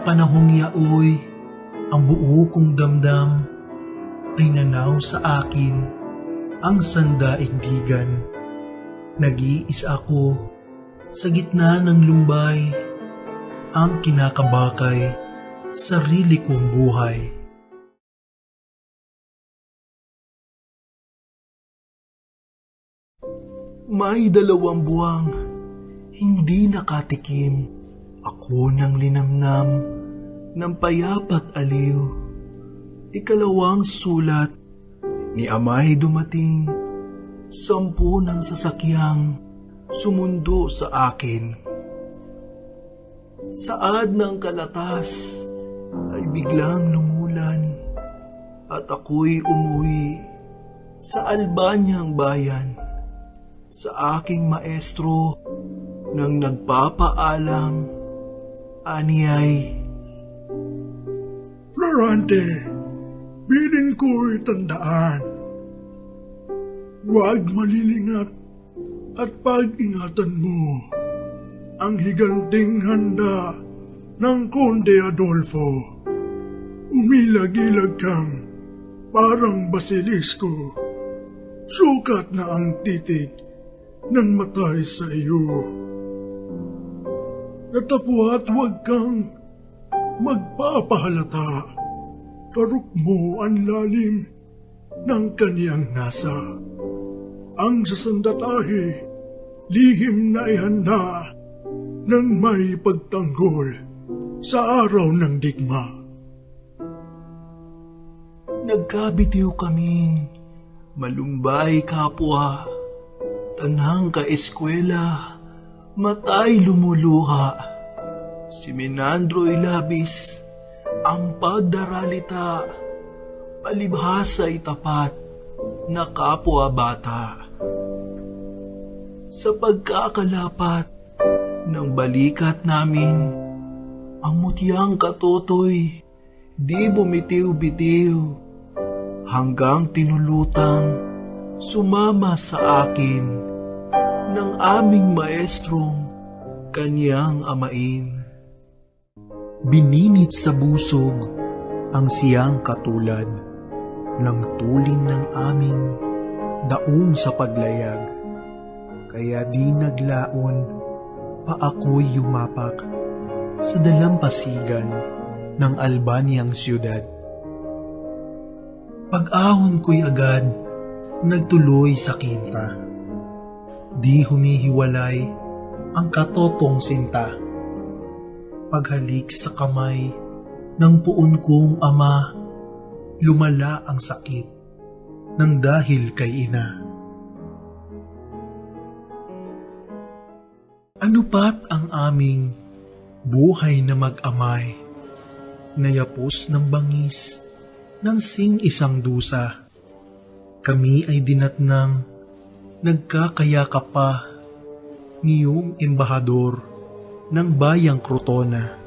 Panahong yaoy, ang buo kong damdam ay nanaw sa akin ang sandaigdigan. Nag-iis ako sa gitna ng lumbay, ang kinakabakay, sarili kong buhay. May dalawang buwang hindi nakatikim ako ng linamnam ng payapat aliw. Ikalawang sulat ni Amay dumating, sampu ng sasakyang sumundo sa akin. Saad ng kalatas ay biglang lumulan at ako'y umuwi sa Albanyang bayan sa aking maestro nang nagpapaalam aniyay Florante, bilin ko'y tandaan. Huwag malilingat at pag-ingatan mo ang higanting handa ng Conde Adolfo. Umilag-ilag kang parang basilisko. Sukat na ang titig ng matay sa iyo. Natapwat huwag kang magpapahalata. Tarok mo ang lalim ng kaniyang nasa. Ang sasandatahi, lihim na ihanda ng may pagtanggol sa araw ng digma. Nagkabitiw kaming malumbay kapwa, tanang ka-eskwela, matay lumuluha. Si Menandro'y labis, ang pagdaralita, palibhasa'y tapat na kapwa bata. Sa pagkakalapat ng balikat namin, ang mutyang katotoy, di bumitiw-bitiw, hanggang tinulutang sumama sa akin ng aming maestrong kanyang amain. Bininit sa busog ang siyang katulad ng tulin ng aming daong sa paglayag. Kaya di naglaon pa ako'y yumapak sa dalampasigan ng Albanyang siyudad. Pag-ahon ko'y agad nagtuloy sa kinta. Di humihiwalay ang katotong sinta. Paghalik sa kamay ng puon kong ama, lumala ang sakit ng dahil kay ina. Ano pat ang aming buhay na mag-amay, nayapos ng bangis ng sing isang dusa. Kami ay dinatnang nagkakayaka pa ngiyong embahador ng bayang Crotona.